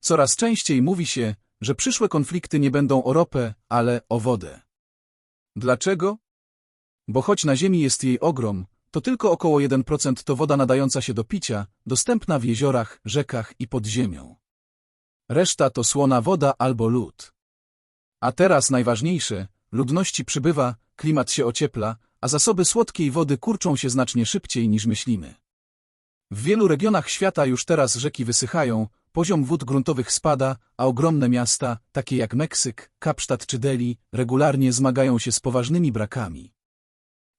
Coraz częściej mówi się, że przyszłe konflikty nie będą o ropę, ale o wodę. Dlaczego? Bo choć na Ziemi jest jej ogrom, to tylko około 1% to woda nadająca się do picia, dostępna w jeziorach, rzekach i pod ziemią. Reszta to słona woda albo lód. A teraz najważniejsze, ludności przybywa, klimat się ociepla, a zasoby słodkiej wody kurczą się znacznie szybciej niż myślimy. W wielu regionach świata już teraz rzeki wysychają, poziom wód gruntowych spada, a ogromne miasta, takie jak Meksyk, Kapsztad czy Delhi, regularnie zmagają się z poważnymi brakami.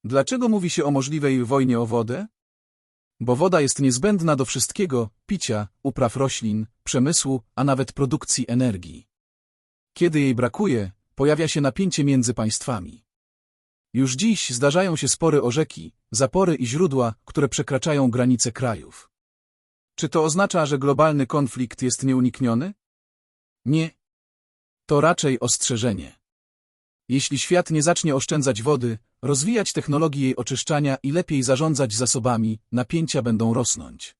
Dlaczego mówi się o możliwej wojnie o wodę? Bo woda jest niezbędna do wszystkiego, picia, upraw roślin, przemysłu, a nawet produkcji energii. Kiedy jej brakuje, pojawia się napięcie między państwami. Już dziś zdarzają się spory o rzeki, zapory i źródła, które przekraczają granice krajów. Czy to oznacza, że globalny konflikt jest nieunikniony? Nie. To raczej ostrzeżenie. Jeśli świat nie zacznie oszczędzać wody, rozwijać technologii jej oczyszczania i lepiej zarządzać zasobami, napięcia będą rosnąć.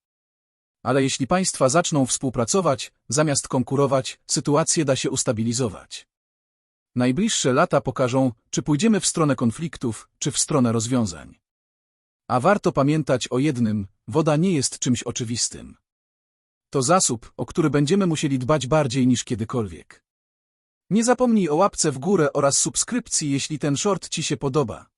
Ale jeśli państwa zaczną współpracować, zamiast konkurować, sytuację da się ustabilizować. Najbliższe lata pokażą, czy pójdziemy w stronę konfliktów, czy w stronę rozwiązań. A warto pamiętać o jednym, woda nie jest czymś oczywistym. To zasób, o który będziemy musieli dbać bardziej niż kiedykolwiek. Nie zapomnij o łapce w górę oraz subskrypcji, jeśli ten short Ci się podoba.